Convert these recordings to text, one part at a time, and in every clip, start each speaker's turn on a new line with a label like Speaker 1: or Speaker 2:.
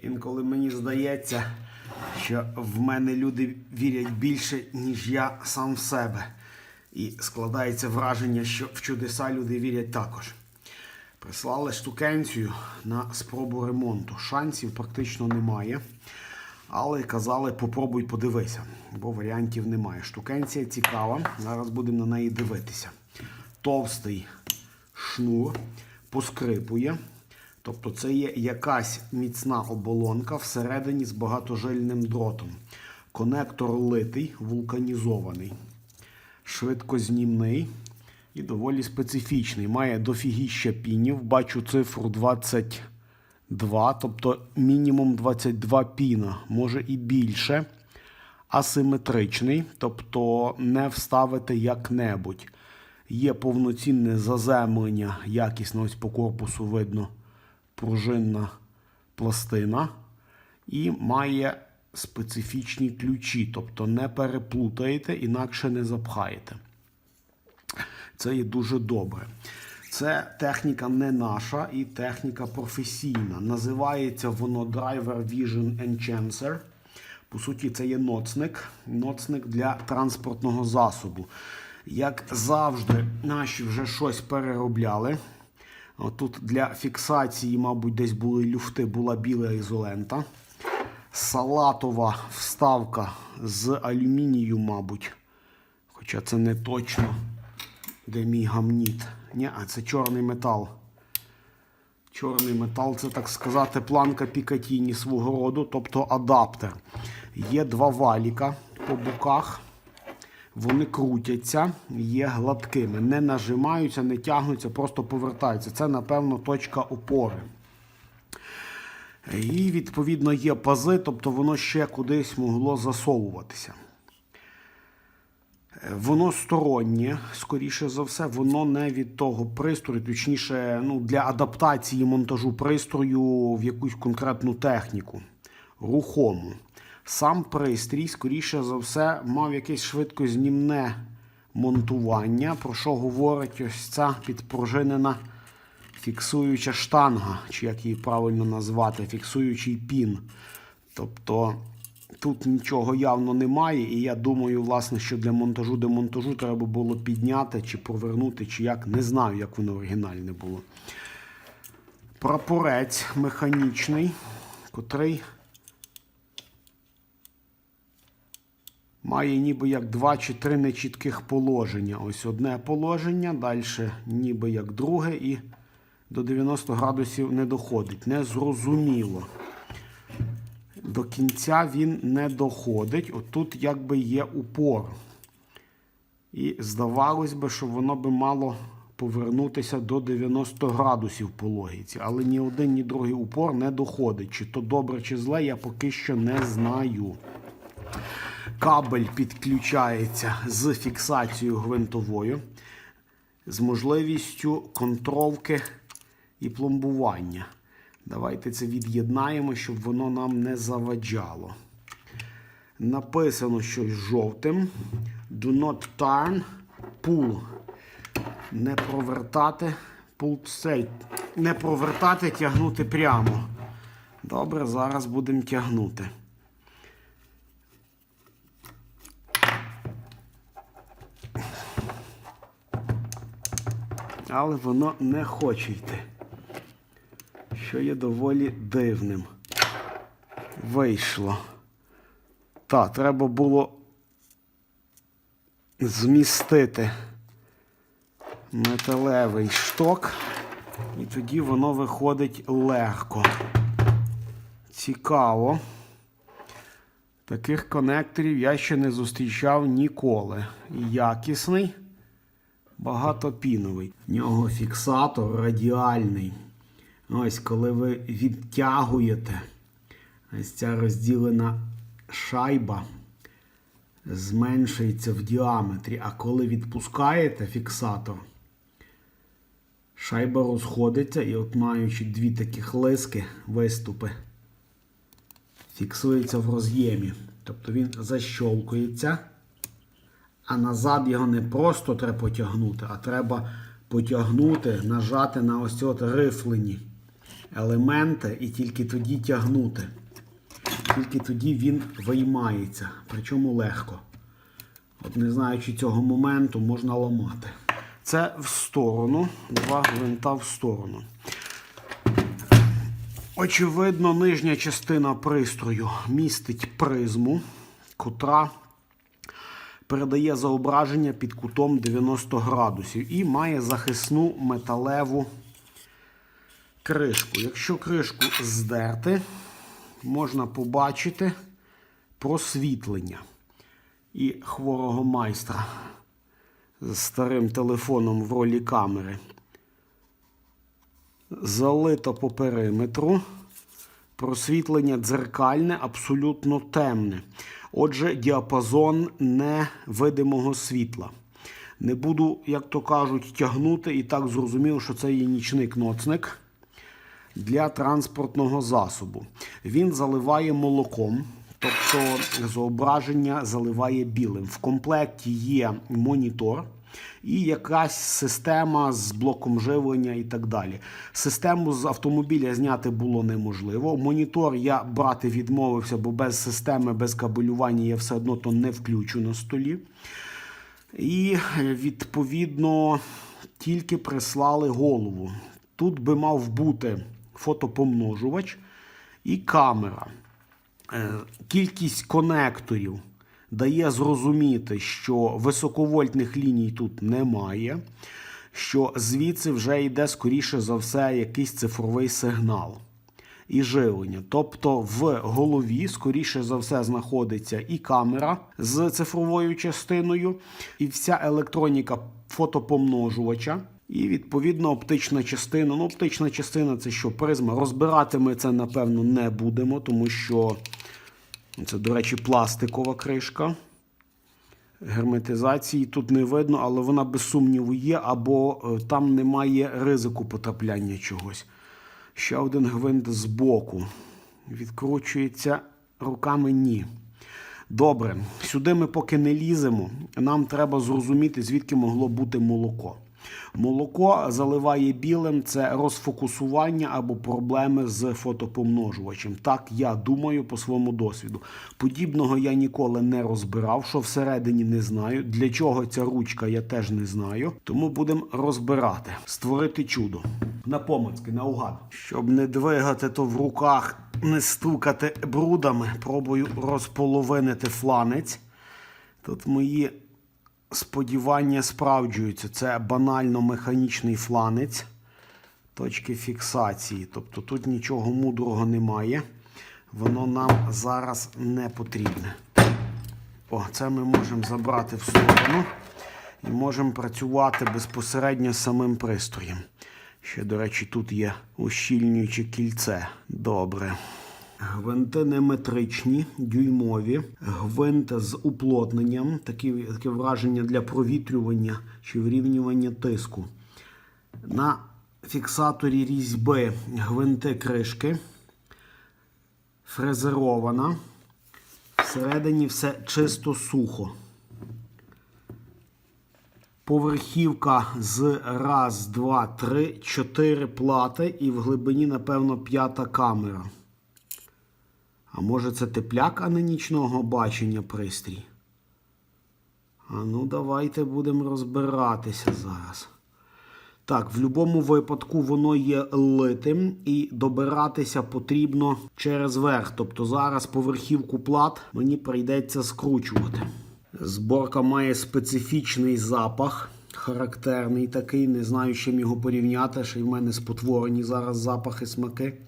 Speaker 1: Інколи мені здається, що в мене люди вірять більше, ніж я сам в себе. І складається враження, що в чудеса люди вірять також. Прислали штукенцію на спробу ремонту. Шансів практично немає. Але казали, попробуй подивися, бо варіантів немає. Штукенція цікава. Зараз будемо на неї дивитися. Товстий шнур поскрипує. Тобто це є якась міцна оболонка всередині з багатожильним дротом. Конектор литий, вулканізований, швидкознімний і доволі специфічний. Має дофігіща пінів. Бачу цифру 22, тобто мінімум 22 піна, може і більше. Асиметричний, тобто не вставити як-небудь. Є повноцінне заземлення, якісно ось по корпусу видно пружинна пластина. І має специфічні ключі, тобто не переплутаєте, інакше не запхаєте. Це є дуже добре. Це техніка не наша і техніка професійна. Називається воно Driver Vision Enhancer. По суті, це є ноцник. Ноцник для транспортного засобу. Як завжди, наші вже щось переробляли. Тут для фіксації, мабуть, десь були люфти, була біла ізолента. Салатова вставка з алюмінію, мабуть. Хоча це не точно, де мій гамніт. Ні, а це чорний метал. Чорний метал це, так сказати, планка Пікатіні свого роду, тобто адаптер. Є два валіка по боках. Вони крутяться, є гладкими, не нажимаються, не тягнуться, просто повертаються. Це, напевно, точка опори. І, відповідно, є пази, тобто воно ще кудись могло засовуватися. Воно стороннє, скоріше за все, воно не від того пристрою, точніше, ну, для адаптації монтажу пристрою в якусь конкретну техніку, рухому. Сам пристрій, скоріше за все, мав якесь швидкознімне монтування, про що говорить ось ця підпружинена фіксуюча штанга, чи як її правильно назвати, фіксуючий пін. Тобто тут нічого явно немає, і я думаю, власне, що для монтажу демонтажу треба було підняти чи повернути, чи як. Не знаю, як воно оригінальне було. Прапорець механічний, котрий. Має ніби як два чи три нечітких положення. Ось одне положення, далі ніби як друге, і до 90 градусів не доходить. Незрозуміло. До кінця він не доходить. Отут якби є упор. І здавалось би, що воно би мало повернутися до 90 градусів по логіці. Але ні один, ні другий упор не доходить. Чи то добре, чи зле, я поки що не знаю. Кабель підключається з фіксацією гвинтовою, з можливістю контровки і пломбування. Давайте це від'єднаємо, щоб воно нам не заваджало. Написано щось жовтим. Do not turn. Pull. Не провертати. Pull straight. Не провертати, тягнути прямо. Добре, зараз будемо тягнути. Але воно не хоче йти. Що є доволі дивним. Вийшло. Так, треба було змістити металевий шток, і тоді воно виходить легко. Цікаво. Таких конекторів я ще не зустрічав ніколи. Якісний багатопіновий. В нього фіксатор радіальний. Ось, коли ви відтягуєте, ось ця розділена шайба зменшується в діаметрі. А коли відпускаєте фіксатор, шайба розходиться і, от маючи дві такі хлиски, виступи, фіксується в роз'ємі. Тобто він защолкується. А назад його не просто треба потягнути, а треба потягнути, нажати на ось от рифлені. елементи і тільки тоді тягнути. Тільки тоді він виймається, причому легко. От не знаючи цього моменту, можна ламати. Це в сторону, два гвинта в сторону. Очевидно, нижня частина пристрою містить призму, котра передає зображення під кутом 90 градусів і має захисну металеву кришку. Якщо кришку здерти, можна побачити просвітлення. І хворого майстра з старим телефоном в ролі камери. Залито по периметру. Просвітлення дзеркальне, абсолютно темне. Отже, діапазон невидимого світла. Не буду, як то кажуть, тягнути і так зрозумів, що це є нічник ноцник для транспортного засобу. Він заливає молоком, тобто зображення заливає білим. В комплекті є монітор і якась система з блоком живлення і так далі. Систему з автомобіля зняти було неможливо. Монітор я брати відмовився, бо без системи, без кабелювання я все одно то не включу на столі. І відповідно тільки прислали голову. Тут би мав бути фотопомножувач і камера. Е, Кількість конекторів дає зрозуміти, що високовольтних ліній тут немає, що звідси вже йде, скоріше за все, якийсь цифровий сигнал і живлення. Тобто в голові, скоріше за все, знаходиться і камера з цифровою частиною, і вся електроніка фотопомножувача. І відповідно оптична частина. Ну, оптична частина це що призма. Розбирати ми це, напевно, не будемо, тому що це, до речі, пластикова кришка. Герметизації тут не видно, але вона без сумніву є, або е, там немає ризику потрапляння чогось. Ще один гвинт збоку. Відкручується руками ні. Добре, сюди ми поки не ліземо. Нам треба зрозуміти, звідки могло бути молоко. Молоко заливає білим це розфокусування або проблеми з фотопомножувачем. Так я думаю по своєму досвіду. Подібного я ніколи не розбирав, що всередині не знаю. Для чого ця ручка, я теж не знаю. Тому будемо розбирати, створити чудо. На помацки, наугад. Щоб не двигати то в руках, не стукати брудами, пробую розполовинити фланець. Тут мої сподівання справджуються. Це банально механічний фланець точки фіксації. Тобто тут нічого мудрого немає. Воно нам зараз не потрібне. О, це ми можемо забрати в сторону і можемо працювати безпосередньо самим пристроєм. Ще, до речі, тут є ущільнююче кільце. Добре. Гвинти неметричні, дюймові, гвинт з уплотненням, такі, таке враження для провітрювання чи вирівнювання тиску. На фіксаторі різьби гвинти кришки, фрезерована. Всередині все чисто сухо. Поверхівка з раз, два, три, чотири плати і в глибині, напевно, п'ята камера. А може це тепляк, а не нічного бачення пристрій? А ну, давайте будемо розбиратися зараз. Так, в будь-якому випадку воно є литим і добиратися потрібно через верх. Тобто зараз поверхівку плат мені прийдеться скручувати. Зборка має специфічний запах, характерний такий. Не знаю, чим його порівняти, ще й в мене спотворені зараз запахи смаки.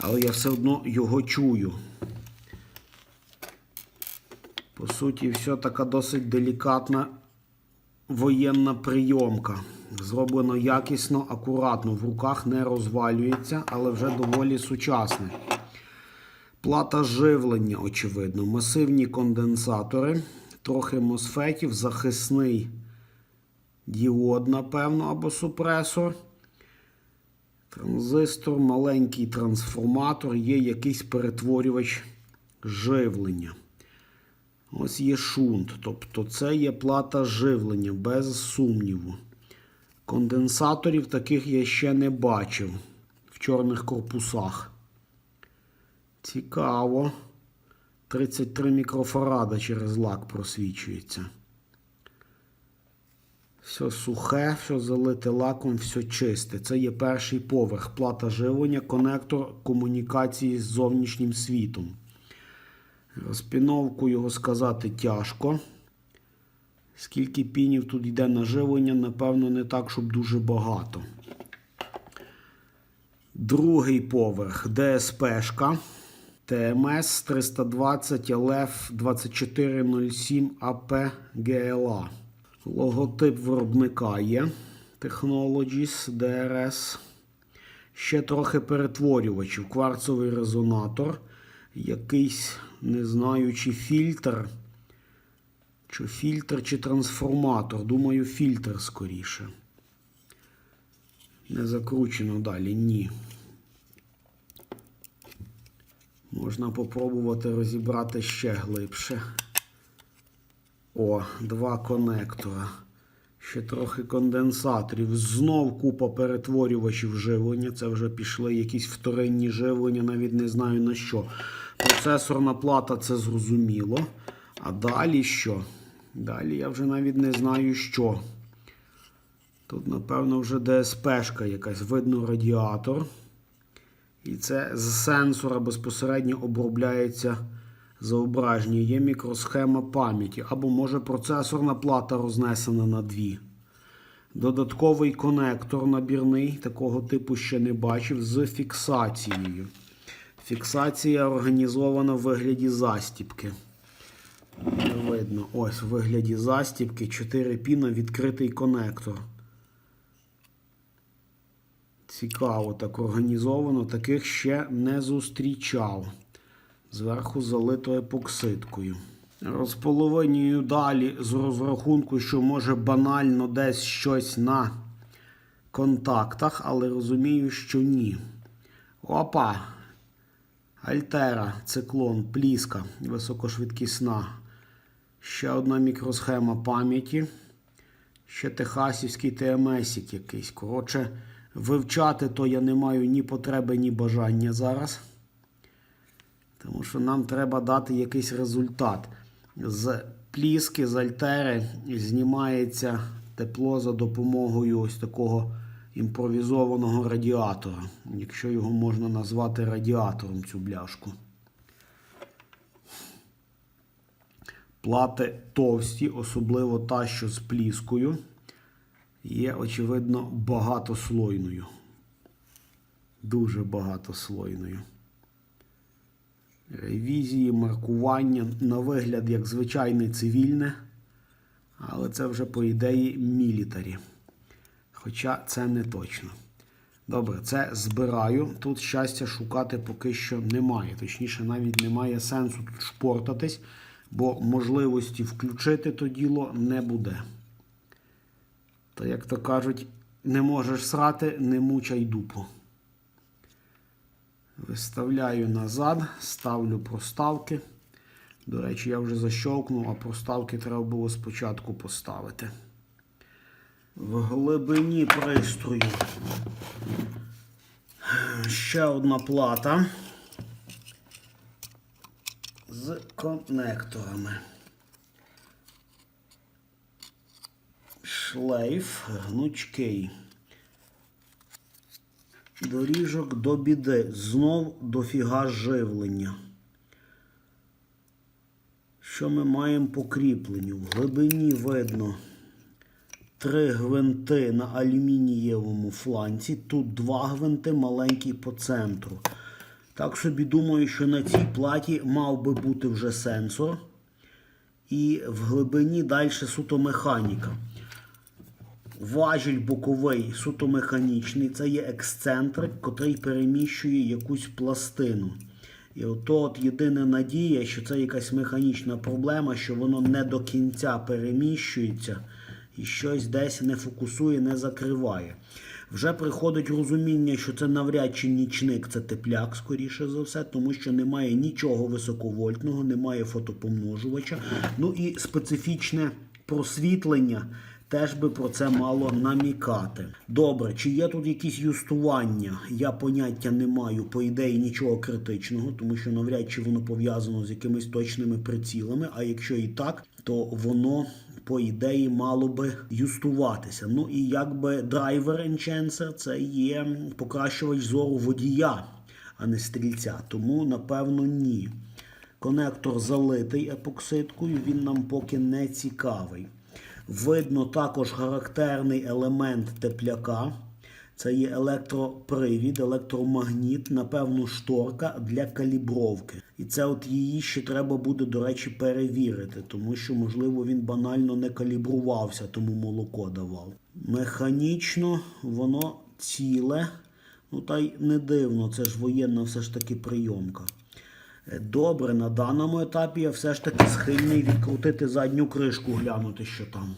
Speaker 1: Але я все одно його чую. По суті, все така досить делікатна воєнна прийомка. Зроблено якісно, акуратно. В руках не розвалюється, але вже доволі сучасне. Плата живлення, очевидно, масивні конденсатори, трохи мосфетів, захисний діод, напевно, або супресор. Транзистор, маленький трансформатор, є якийсь перетворювач живлення. Ось є шунт. Тобто це є плата живлення, без сумніву. Конденсаторів таких я ще не бачив. в чорних корпусах. Цікаво. 33 мікрофарада через лак просвічується. Все сухе, все залите лаком, все чисте. Це є перший поверх. Плата живлення, конектор комунікації з зовнішнім світом. Розпіновку його сказати тяжко. Скільки пінів тут йде на живлення, напевно, не так, щоб дуже багато. Другий поверх ДСПшка. ТМС 320 LF 2407 АП ГЛА. Логотип виробника є. Technologies DRS. Ще трохи перетворювачів. Кварцовий резонатор. Якийсь, не знаю, чи фільтр. Чи фільтр, чи трансформатор. Думаю, фільтр скоріше. Не закручено далі, ні. Можна попробувати розібрати ще глибше. О, два конектора. Ще трохи конденсаторів. Знов купа перетворювачів живлення. Це вже пішли якісь вторинні живлення, навіть не знаю на що. Процесорна плата це зрозуміло. А далі що? Далі я вже навіть не знаю що. Тут, напевно, вже ДСПшка якась, видно радіатор. І це з сенсора безпосередньо обробляється зображення. Є мікросхема пам'яті. Або може процесорна плата рознесена на дві. Додатковий конектор набірний, такого типу ще не бачив, з фіксацією. Фіксація організована в вигляді застіпки. Не видно. Ось в вигляді застіпки 4 піна відкритий конектор. Цікаво, так організовано, таких ще не зустрічав. Зверху залито епоксидкою. Розполовинюю далі з розрахунку, що може банально десь щось на контактах, але розумію, що ні. Опа! Альтера, циклон, пліска, високошвидкісна. Ще одна мікросхема пам'яті. Ще техасівський ТМСік якийсь. Коротше, вивчати то я не маю ні потреби, ні бажання зараз. Тому що нам треба дати якийсь результат. З пліски, з альтери знімається тепло за допомогою ось такого імпровізованого радіатора. Якщо його можна назвати радіатором, цю бляшку. Плати товсті, особливо та, що з пліскою, є, очевидно, багатослойною. Дуже багатослойною. Ревізії, маркування на вигляд як звичайне цивільне, але це вже, по ідеї, мілітарі. Хоча це не точно. Добре, це збираю. Тут щастя шукати поки що немає. Точніше, навіть немає сенсу тут шпортатись, бо можливості включити то діло не буде. То, як то кажуть, не можеш срати, не мучай дупу. Виставляю назад, ставлю проставки. До речі, я вже защовкнув, а проставки треба було спочатку поставити. В глибині пристрою ще одна плата з конекторами. Шлейф гнучкий. Доріжок до біди. Знов дофіга живлення. Що ми маємо по кріпленню? В глибині видно три гвинти на алюмінієвому фланці. Тут два гвинти маленький по центру. Так собі думаю, що на цій платі мав би бути вже сенсор. І в глибині далі суто механіка. Важіль боковий суто механічний. Це є ексцентрик, котрий переміщує якусь пластину. І ото от єдина надія, що це якась механічна проблема, що воно не до кінця переміщується і щось десь не фокусує, не закриває. Вже приходить розуміння, що це навряд чи нічник, це тепляк, скоріше за все, тому що немає нічого високовольтного, немає фотопомножувача. Ну і специфічне просвітлення теж би про це мало намікати. Добре, чи є тут якісь юстування? Я поняття не маю, по ідеї нічого критичного, тому що навряд чи воно пов'язано з якимись точними прицілами. А якщо і так, то воно. По ідеї мало би юстуватися. Ну і якби драйвер Enhancer це є покращувач зору водія, а не стрільця. Тому, напевно, ні. Конектор залитий епоксидкою, він нам поки не цікавий. Видно також характерний елемент тепляка. Це є електропривід, електромагніт, напевно, шторка для калібровки. І це от її ще треба буде, до речі, перевірити, тому що, можливо, він банально не калібрувався, тому молоко давав. Механічно воно ціле. Ну та й не дивно, це ж воєнна все ж таки прийомка. Добре, на даному етапі я все ж таки схильний відкрутити задню кришку, глянути, що там.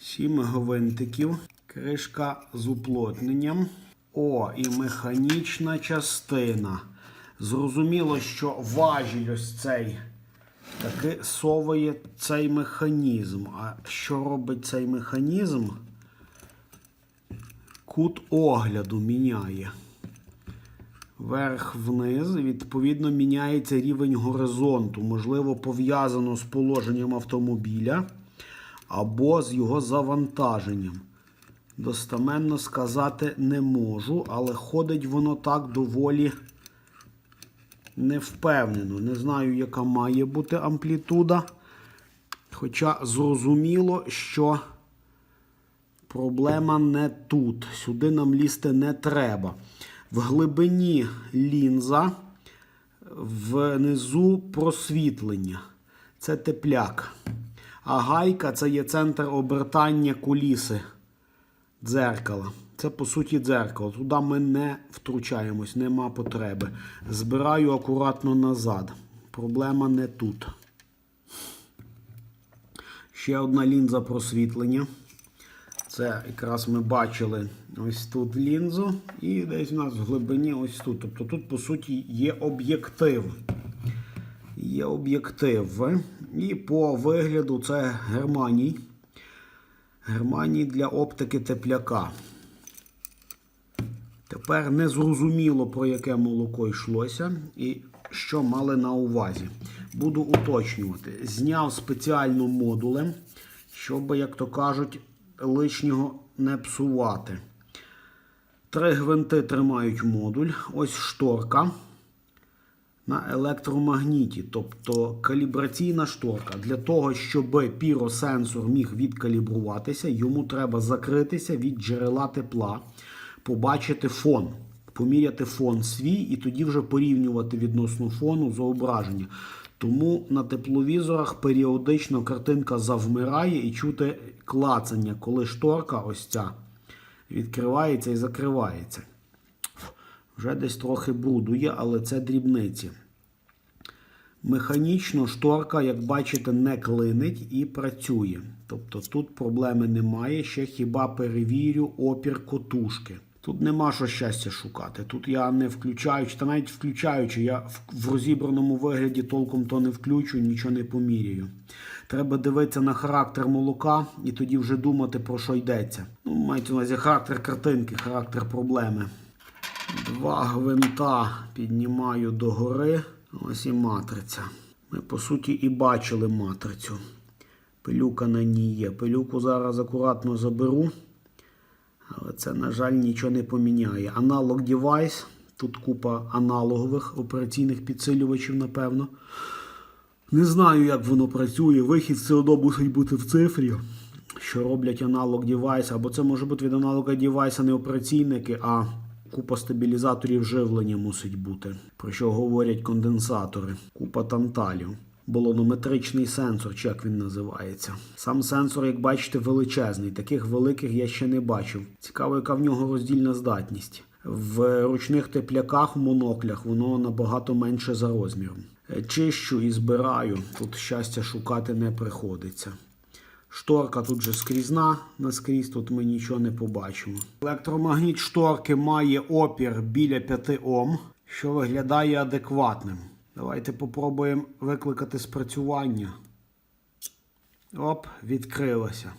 Speaker 1: Сім гвинтиків, кришка з уплотненням. О, і механічна частина. Зрозуміло, що важіль ось цей таки совує цей механізм. А що робить цей механізм? Кут огляду міняє вверх-вниз, відповідно, міняється рівень горизонту. Можливо, пов'язано з положенням автомобіля або з його завантаженням. Достаменно сказати не можу, але ходить воно так доволі невпевнено. Не знаю, яка має бути амплітуда. Хоча зрозуміло, що проблема не тут. Сюди нам лізти не треба. В глибині лінза, внизу просвітлення. Це тепляк. А гайка це є центр обертання куліси дзеркала. Це, по суті, дзеркало. Туди ми не втручаємось, нема потреби. Збираю акуратно назад. Проблема не тут. Ще одна лінза просвітлення. Це якраз ми бачили ось тут лінзу, і десь у нас в глибині ось тут. Тобто тут, по суті, є об'єктив. Є об'єктив. І по вигляду це германій. Германій для оптики тепляка. Тепер не зрозуміло, про яке молоко йшлося і що мали на увазі. Буду уточнювати. Зняв спеціально модулем, щоб, як то кажуть, лишнього не псувати. Три гвинти тримають модуль. Ось шторка на електромагніті, тобто калібраційна шторка. Для того, щоб піросенсор міг відкалібруватися, йому треба закритися від джерела тепла, побачити фон, поміряти фон свій і тоді вже порівнювати відносно фону зображення. Тому на тепловізорах періодично картинка завмирає і чути клацання, коли шторка ось ця відкривається і закривається. Вже десь трохи бруду але це дрібниці. Механічно шторка, як бачите, не клинить і працює. Тобто тут проблеми немає. Ще хіба перевірю опір котушки. Тут нема що щастя шукати. Тут я не включаючи, та навіть включаючи, я в, розібраному вигляді толком то не включу, нічого не поміряю. Треба дивитися на характер молока і тоді вже думати, про що йдеться. Ну, мається на увазі характер картинки, характер проблеми. Два гвинта піднімаю догори. Ось і матриця. Ми, по суті, і бачили матрицю. Пилюка на ній є. Пилюку зараз акуратно заберу. Але це, на жаль, нічого не поміняє. Аналог девайс. Тут купа аналогових операційних підсилювачів, напевно. Не знаю, як воно працює. Вихід все одно мусить бути в цифрі, що роблять аналог девайс. Або це може бути від аналога девайса не операційники, а купа стабілізаторів живлення мусить бути. Про що говорять конденсатори. Купа танталів. Балонометричний сенсор, чи як він називається. Сам сенсор, як бачите, величезний. Таких великих я ще не бачив. Цікаво, яка в нього роздільна здатність. В ручних тепляках, в моноклях, воно набагато менше за розміром. Е, Чищу і збираю. Тут щастя шукати не приходиться. Шторка тут же скрізна, наскрізь тут ми нічого не побачимо. Електромагніт шторки має опір біля 5 Ом, що виглядає адекватним. Давайте попробуємо викликати спрацювання. Оп, відкрилося.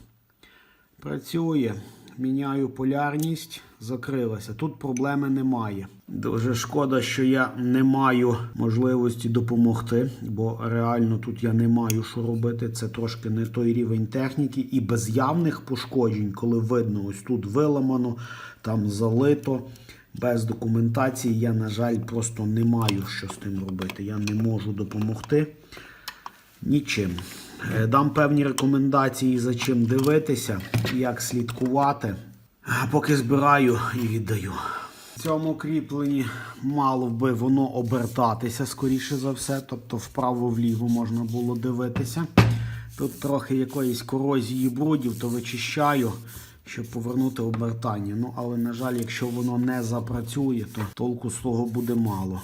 Speaker 1: Працює. Міняю полярність, закрилася. Тут проблеми немає. Дуже шкода, що я не маю можливості допомогти, бо реально тут я не маю що робити. Це трошки не той рівень техніки і без явних пошкоджень, коли видно, ось тут виламано, там залито. Без документації я, на жаль, просто не маю що з тим робити. Я не можу допомогти нічим. Е, Дам певні рекомендації, за чим дивитися, як слідкувати. Поки збираю і віддаю. В цьому кріпленні мало би воно обертатися, скоріше за все. Тобто вправо-вліво можна було дивитися. Тут трохи якоїсь корозії брудів, то вичищаю, щоб повернути обертання. Ну, але, на жаль, якщо воно не запрацює, то толку з того буде мало.